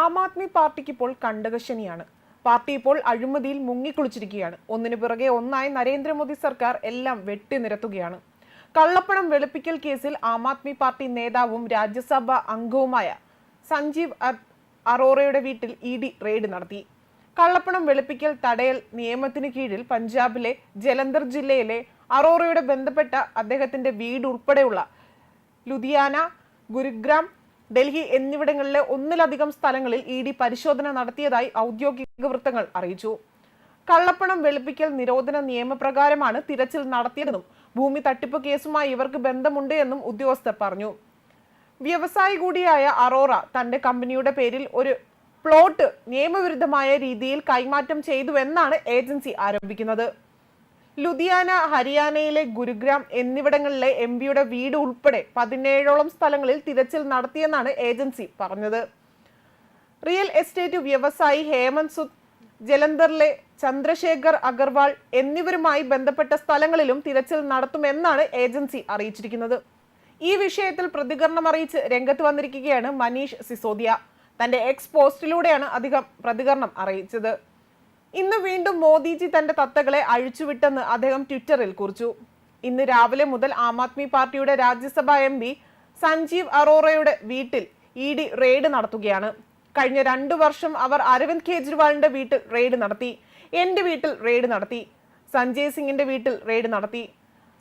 ആം ആദ്മി പാർട്ടിക്ക് ഇപ്പോൾ കണ്ടകശനിയാണ് പാർട്ടി ഇപ്പോൾ അഴിമതിയിൽ മുങ്ങിക്കുളിച്ചിരിക്കുകയാണ്. ഒന്നിനു പിറകെ ഒന്നായി നരേന്ദ്രമോദി സർക്കാർ എല്ലാം വെട്ടിനിരത്തുകയാണ് കള്ളപ്പണം വെളുപ്പിക്കൽ കേസിൽ ആം ആദ്മി പാർട്ടി നേതാവും രാജ്യസഭാ അംഗവുമായ സഞ്ജീവ് അറോറയുടെ വീട്ടിൽ ഇ ഡി റെയ്ഡ് നടത്തി. കള്ളപ്പണം വെളുപ്പിക്കൽ തടയൽ നിയമത്തിന് കീഴിൽ പഞ്ചാബിലെ ജലന്ധർ ജില്ലയിലെ അറോറയുടെ ബന്ധപ്പെട്ട അദ്ദേഹത്തിന്റെ വീട് ഉൾപ്പെടെയുള്ള ലുധിയാന ഗുരുഗ്രാം ഡൽഹി എന്നിവിടങ്ങളിലെ ഒന്നിലധികം സ്ഥലങ്ങളിൽ ഇ ഡി പരിശോധന നടത്തിയതായി ഔദ്യോഗിക വൃത്തങ്ങൾ അറിയിച്ചു. കള്ളപ്പണം വെളുപ്പിക്കൽ നിരോധന നിയമപ്രകാരമാണ് തിരച്ചിൽ നടത്തിയതെന്നും ഭൂമി തട്ടിപ്പ് കേസുമായി ഇവർക്ക് ബന്ധമുണ്ട് എന്നും ഉദ്യോഗസ്ഥർ പറഞ്ഞു. വ്യവസായി കൂടിയായ അറോറ തന്റെ കമ്പനിയുടെ പേരിൽ ഒരു പ്ലോട്ട് നിയമവിരുദ്ധമായ രീതിയിൽ കൈമാറ്റം ചെയ്തുവെന്നാണ് ഏജൻസി ആരോപിക്കുന്നത്. ലുധിയാന ഹരിയാനയിലെ ഗുരുഗ്രാം എന്നിവിടങ്ങളിലെ എം പിയുടെ വീട് ഉൾപ്പെടെ പതിനേഴോളം സ്ഥലങ്ങളിൽ തിരച്ചിൽ നടത്തിയെന്നാണ് ഏജൻസി പറഞ്ഞത്. റിയൽ എസ്റ്റേറ്റ് വ്യവസായി ഹേമന്ത് സുദ് ജലന്ധറിലെ ചന്ദ്രശേഖർ അഗർവാൾ എന്നിവരുമായി ബന്ധപ്പെട്ട സ്ഥലങ്ങളിലും തിരച്ചിൽ നടത്തുമെന്നാണ് ഏജൻസി അറിയിച്ചിരിക്കുന്നത്. ഈ വിഷയത്തിൽ പ്രതികരണം അറിയിച്ച് രംഗത്ത് വന്നിരിക്കുകയാണ് മനീഷ് സിസോദിയ. തന്റെ എക്സ് പോസ്റ്റിലൂടെയാണ് അധികം പ്രതികരണം അറിയിച്ചത്. ഇന്ന് വീണ്ടും മോദിജി തന്റെ തത്തകളെ അഴിച്ചുവിട്ടെന്ന് അദ്ദേഹം ട്വിറ്ററിൽ കുറിച്ചു. ഇന്ന് രാവിലെ മുതൽ ആം ആദ്മി പാർട്ടിയുടെ രാജ്യസഭാ എം പി സഞ്ജീവ് അറോറയുടെ വീട്ടിൽ ഇ ഡി റെയ്ഡ് നടത്തുകയാണ്. കഴിഞ്ഞ രണ്ടു വർഷം അവർ അരവിന്ദ് കെജ്രിവാളിന്റെ വീട്ടിൽ റെയ്ഡ് നടത്തി എന്റെ വീട്ടിൽ റെയ്ഡ് നടത്തി സഞ്ജയ് സിംഗിന്റെ വീട്ടിൽ റെയ്ഡ് നടത്തി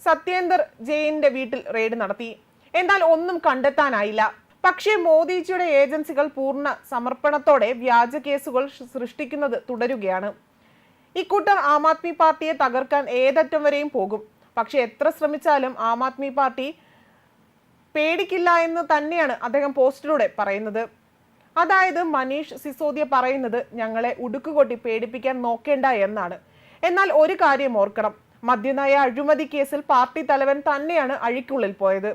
സത്യേന്ദർ ജെയിന്റെ വീട്ടിൽ റെയ്ഡ് നടത്തി. എന്നാൽ ഒന്നും കണ്ടെത്താനായില്ല. പക്ഷേ മോദിജിയുടെ ഏജൻസികൾ പൂർണ സമർപ്പണത്തോടെ വ്യാജ കേസുകൾ സൃഷ്ടിക്കുന്നത് തുടരുകയാണ്. ഇക്കൂട്ടർ ആം ആദ്മി പാർട്ടിയെ തകർക്കാൻ ഏതറ്റം വരെയും പോകും. പക്ഷെ എത്ര ശ്രമിച്ചാലും ആം ആദ്മി പാർട്ടി പേടിക്കില്ല എന്ന് തന്നെയാണ് അദ്ദേഹം പോസ്റ്റിലൂടെ പറയുന്നത്. അതായത് മനീഷ് സിസോദിയ പറയുന്നത് ഞങ്ങളെ ഉടുക്കുകൊട്ടി പേടിപ്പിക്കാൻ നോക്കേണ്ട എന്നാണ്. എന്നാൽ ഒരു കാര്യം ഓർക്കണം. മദ്യനയ അഴിമതി കേസിൽ പാർട്ടി തലവൻ തന്നെയാണ് അഴിക്കുള്ളിൽ പോയത്.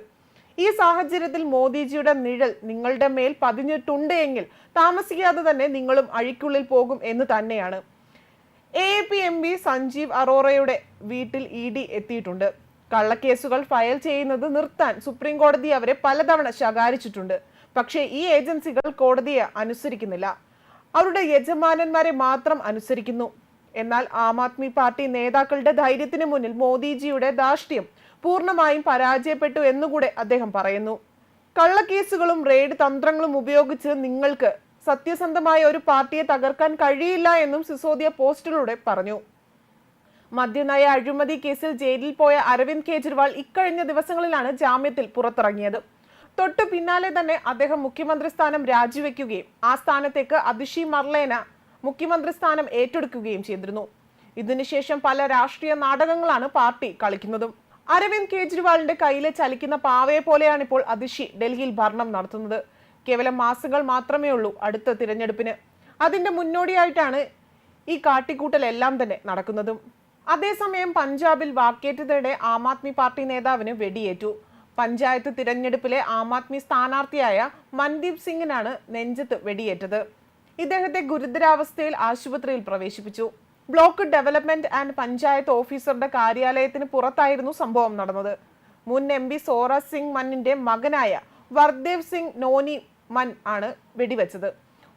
ഈ സാഹചര്യത്തിൽ മോദിജിയുടെ നിഴൽ നിങ്ങളുടെ മേൽ പതിഞ്ഞിട്ടുണ്ട് എങ്കിൽ താമസിക്കാതെ തന്നെ നിങ്ങളും അഴിക്കുള്ളിൽ പോകും എന്ന് തന്നെയാണ്. A P M P Sanjeev അറോറയുടെ വീട്ടിൽ ഇ ഡി എത്തിയിട്ടുണ്ട്. കള്ളക്കേസുകൾ ഫയൽ ചെയ്യുന്നത് നിർത്താൻ സുപ്രീം കോടതി അവരെ പലതവണ ശകാരിച്ചിട്ടുണ്ട്. പക്ഷേ ഈ ഏജൻസികൾ കോടതിയെ അനുസരിക്കുന്നില്ല. അവരുടെ യജമാനന്മാരെ മാത്രം അനുസരിക്കുന്നു. എന്നാൽ ആം ആദ്മി പാർട്ടി നേതാക്കളുടെ ധൈര്യത്തിന് മുന്നിൽ മോദിജിയുടെ ധാർഷ്ട്യം പൂർണമായും പരാജയപ്പെട്ടു എന്നുകൂടെ അദ്ദേഹം പറയുന്നു. കള്ളക്കേസുകളും റെയ്ഡ് തന്ത്രങ്ങളും ഉപയോഗിച്ച് നിങ്ങൾക്ക് സത്യസന്ധമായ ഒരു പാർട്ടിയെ തകർക്കാൻ കഴിയില്ല എന്നും സിസോദിയ പോസ്റ്റിലൂടെ പറഞ്ഞു. മദ്യനയ അഴിമതി കേസിൽ ജയിലിൽ പോയ അരവിന്ദ് കെജ്രിവാൾ ഇക്കഴിഞ്ഞ ദിവസങ്ങളിലാണ് ജാമ്യത്തിൽ പുറത്തിറങ്ങിയത്. തൊട്ടു പിന്നാലെ തന്നെ അദ്ദേഹം മുഖ്യമന്ത്രി സ്ഥാനം രാജിവെക്കുകയും ആ സ്ഥാനത്തേക്ക് അതിഷി മർലേന മുഖ്യമന്ത്രി സ്ഥാനം ഏറ്റെടുക്കുകയും ചെയ്തിരുന്നു. ഇതിനുശേഷം പല രാഷ്ട്രീയ നാടകങ്ങളാണ് പാർട്ടി കളിക്കുന്നതും. അരവിന്ദ് കെജ്രിവാളിന്റെ കയ്യിലെ ചലിക്കുന്ന പാവയെ പോലെയാണ് ഇപ്പോൾ അതിഷി ഡൽഹിയിൽ ഭരണം നടത്തുന്നത്. കേവലം മാസങ്ങൾ മാത്രമേ ഉള്ളൂ അടുത്ത തിരഞ്ഞെടുപ്പിന്. അതിന്റെ മുന്നോടിയായിട്ടാണ് ഈ കാട്ടിക്കൂട്ടലെല്ലാം തന്നെ നടക്കുന്നതും. അതേസമയം പഞ്ചാബിൽ വാക്കേറ്റതിനിടെ ആം ആദ്മി പാർട്ടി നേതാവിന് വെടിയേറ്റു. പഞ്ചായത്ത് തിരഞ്ഞെടുപ്പിലെ ആം ആദ്മി സ്ഥാനാർത്ഥിയായ മൻദീപ് സിംഗിനാണ് നെഞ്ചത്ത് വെടിയേറ്റത്. ഇദ്ദേഹത്തെ ഗുരുതരാവസ്ഥയിൽ ആശുപത്രിയിൽ പ്രവേശിപ്പിച്ചു. ബ്ലോക്ക് ഡെവലപ്മെന്റ് ആൻഡ് പഞ്ചായത്ത് ഓഫീസറുടെ കാര്യാലയത്തിന് പുറത്തായിരുന്നു സംഭവം നടന്നത്. മുൻ എം പി സോറ സിംഗ് മന്നിന്റെ മകനായ വർദേവ് സിംഗ് നോനി മൻ ആണ് വെടിവെച്ചത്.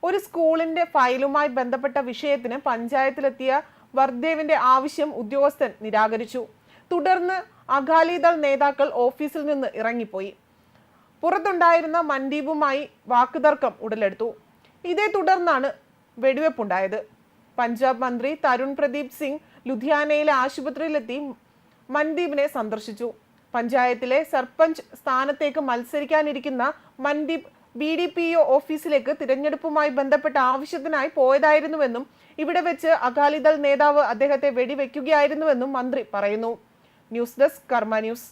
ഒരു സ്കൂളിന്റെ ഫയലുമായി ബന്ധപ്പെട്ട വിഷയത്തിന് പഞ്ചായത്തിലെത്തിയ വർദേവിന്റെ ആവശ്യം ഉദ്യോഗസ്ഥൻ നിരാകരിച്ചു. തുടർന്ന് അകാലിദൾ നേതാക്കൾ ഓഫീസിൽ നിന്ന് ഇറങ്ങിപ്പോയി. പുറത്തുണ്ടായിരുന്ന മൻദീപുമായി വാക്കുതർക്കം ഉടലെടുത്തു. ഇതേ തുടർന്നാണ് വെടിവെപ്പുണ്ടായത്. പഞ്ചാബ് മന്ത്രി തരുൺ പ്രദീപ് സിംഗ് ലുധിയാനയിലെ ആശുപത്രിയിലെത്തി മൻദീപിനെ സന്ദർശിച്ചു. പഞ്ചായത്തിലെ സർപഞ്ച് സ്ഥാനത്തേക്ക് മത്സരിക്കാനിരിക്കുന്ന Mandeep B D P O ഓഫീസിലേക്ക് തിരഞ്ഞെടുപ്പുമായി ബന്ധപ്പെട്ട ആവശ്യത്തിനായി പോയതായിരുന്നുവെന്നും ഇവിടെ വെച്ച് അകാലിദൾ നേതാവ് അദ്ദേഹത്തെ വെടിവെക്കുകയായിരുന്നുവെന്നും മന്ത്രി പറയുന്നു. News desk Karma news.